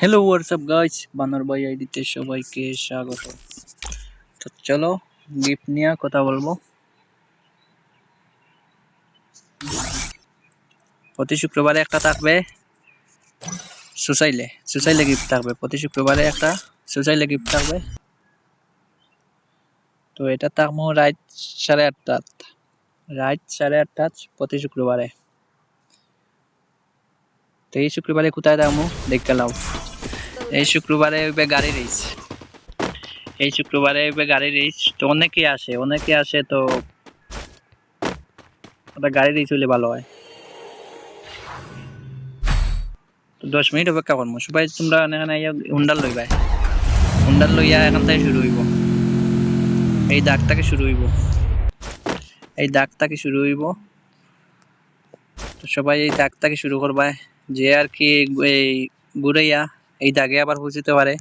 Hello WhatsApp guys বানর ভাই আইডিতে সবাইকে স্বাগত। তো চলো, গিফট নিয়ে কথা বলব। প্রতি শুক্রবারে একটা থাকবে সুসাইলে। সুসাইলে গিফট থাকবে। প্রতি শুক্রবারে একটা সুসাইলে গিফট থাকবে। তো এটা থাকব রাত সাড়ে আটটাত রাত সাড়ে আটটাত প্রতি শুক্রবারে। তো এই শুক্রবারে কোথায় থাকব? দেখতে লাও এই শুক্রবারে হইবে গাড়ি রেস এই শুক্রবারে হইবে গাড়ি রেস তো অনেকে আসে অনেকে আসে তো ওটা গাড়ি রেস হইলে ভালো হয়। দশ মিনিট অপেক্ষা করব। সবাই তোমরা এখানে হুন্ডাল লইবাই হুন্ডাল লইয়া এখান থেকে শুরু হইব। এই দাগ থেকে শুরু হইব। এই দাগ থেকে শুরু হইব। তো সবাই এই দাগ থেকে শুরু করবাই যে আর কি এই ঘুরাইয়া এই দাগে আবার পৌঁছতে পারে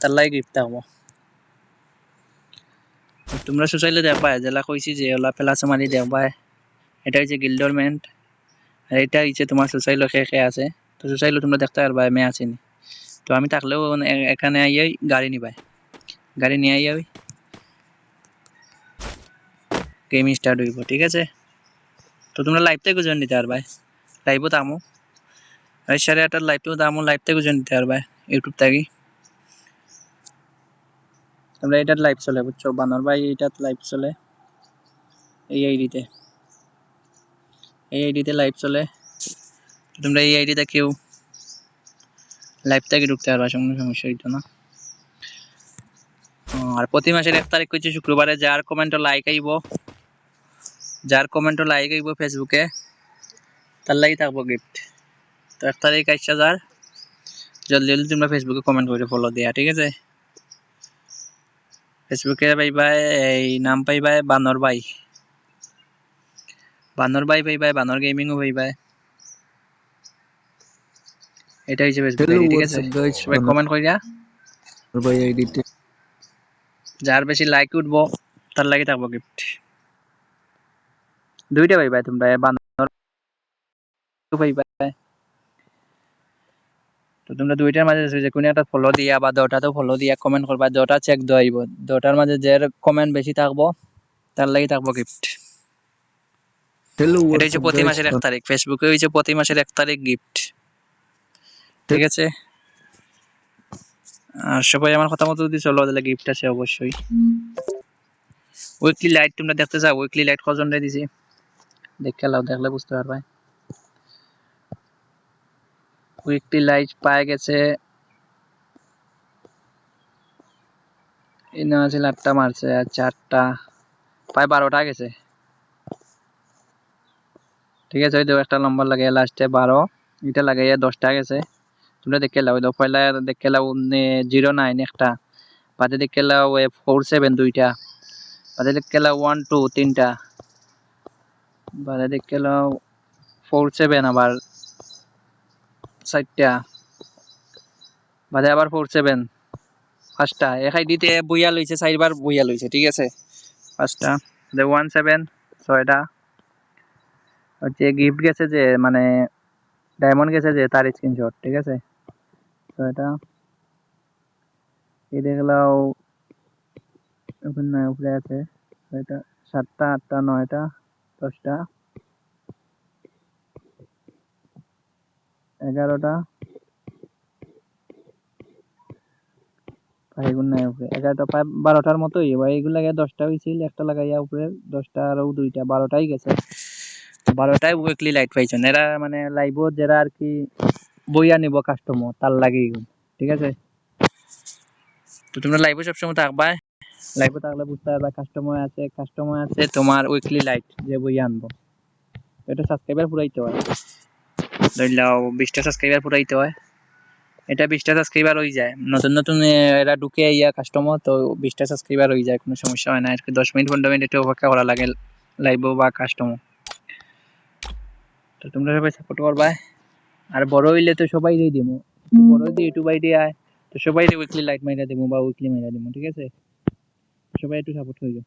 তার লাগে গিফট থাকব তোমরা সোসাইলে দেখবা, জেলা কইছি যে ওলা পেলাসমারি দেখবা এটা হচ্ছে গিল্ডরমেন্ট। আর এটা হচ্ছে তোমার সোসাইলো খে আছে। তো সোসাইলো তোমরা দেখতে পারবা মেয়ে আসেনি তো আমি থাকলেও এখানে আইয়াই গাড়ি নিবাই। গাড়ি নিয়ে আইয়াই গেম স্টার্ট হইব, ঠিক আছে? তো তোমরা লাইভ থেকে জয়েন দিতে পারবা? লাইভও থামো। আটটার লাইভটাও থামো লাইভ থেকে জয়েন দিতে পারবা ইউটিউব থেকে। তোমরা এটার লাইভ চলে, বুঝছ? বানর ভাই এটার লাইভ চলে। এই আইডিতে। এই আইডিতে লাইভ চলে। তোমরা এই আইডিতে কেউ লাইভ থেকে ঢুকতে পারবা, কোনো সমস্যা হইতো না। আর প্রতি মাসের এক তারিখ হচ্ছে শুক্রবারে, যার কমেন্ট লাইক আইব, যার কমেন্ট লাইক আইব ফেসবুকে তার লাগি থাকব গিফট তো এক তারিখ আইসা যার। জলদি জলদি তোমরা ফেসবুকে কমেন্ট করে ফলো দিয়া ঠিক আছে? ফেসবুকে পাইবা এই নাম পাইবা বানর ভাই। বানর ভাই পাইবা বানর গেমিংও পাইবা এটা হচ্ছে ফেসবুক ঠিক আছে? সবাই কমেন্ট করিয়া ভাই আইডিতে যার বেশি লাইক উঠবো তার লাগি থাকব গিফট দুইটা পাইবা তোমরা বানর পাইবা তো তোমরা দুইটার মাঝে যে কোনো একটা ফলো দিয়া বা দটাতেও ফলো দিয়া কমেন্ট করবা দটা চেক দেওয়াইব দটার মাঝে যে কমেন্ট বেশি থাকব তার লাগি থাকব গিফট এটা হচ্ছে প্রতি মাসের এক তারিখ ফেসবুকে হচ্ছে প্রতি মাসের এক তারিখ গিফট ঠিক আছে? আর সবাই আমার কথা মতো যদি চলো তাহলে গিফট আছে অবশ্যই উইকলি লাইট তোমরা দেখতে চাও উইকলি লাইট কজন রে দিছি? দেখে লাও দেখলে বুঝতে পারবে উইকলি লাইট পায় গেছে। এই না আছে আটটা মারছে আর চারটা প্রায় বারোটা গেছে। ঠিক আছে, ওই তো একটা নম্বর লাগাইয়া লাস্টে বারো, এটা লাগাইয়া দশটা গেছে। তোমরা দেখে লাও তো পয়লা দেখে লাও জিরো নাইন একটা। বাদে দেখে লাও ফোর সেভেন দুইটা। বাদে দেখে লাও ওয়ান টু তিনটা। বাদে দেখে লাও ফোর সেভেন আবার চারটা। বাদে আবার ফোর সেভেন পাঁচটা। এক আইডিতে বইয়া লইছে, চারবার বইয়া লইছে, ঠিক আছে? পাঁচটা। ওয়ান সেভেন ছয়টা। হচ্ছে গিফট গেছে যে মানে ডায়মন্ড গেছে যে, তার স্ক্রিনশট ঠিক আছে? এটা এই দেখলাও উপরে আছে। এটা সাতটা, আটটা, নয়টা, দশটা। এগারোটা। বারোটার মতোই। লাগাই দশটা হয়েছিল একটা লাগাইয়া উপরে দশটা আরও দুইটা, বারোটাই গেছে। বারোটায় উইকলি লাইট পাইছেন এরা মানে লাইভও যারা আর কি বইয়া নিব কাস্টমার তার লাগে ঠিক আছে? তো তোমরা লাইভে সবসময় থাকবা। লাইভে থাকলে বুঝতে পারবা কাস্টমার আছে কাস্টমার আছে, তোমার উইকলি লাইট যে বইয়া আনব। এটা সাবস্ক্রাইবার পুরাইতে হয়। ধরে লাও বিশটা সাবস্ক্রাইবার পুরাইতে হয়। এটা বিশটা সাবস্ক্রাইবার হয়ে যায়। নতুন নতুন এরা ঢুকে ইয়া কাস্টমার তো বিশটা সাবস্ক্রাইবার হয়ে যায়, কোনো সমস্যা হয় না আর দশ মিনিট পনেরো মিনিট একটু অপেক্ষা করা লাগে লাইভও বা কাস্টমার তো তোমরা সবাই সাপোর্ট করবা আর বড় হইলে তো সবাই দিয়ে দিমু। বড় যদি ইউটিউব আইডি আয় তো সবাই উইকলি লাইট মাইরা দিমু বা উইকলি মাইরা দিমু, ঠিক আছে? সবাই একটু সাপোর্ট করিও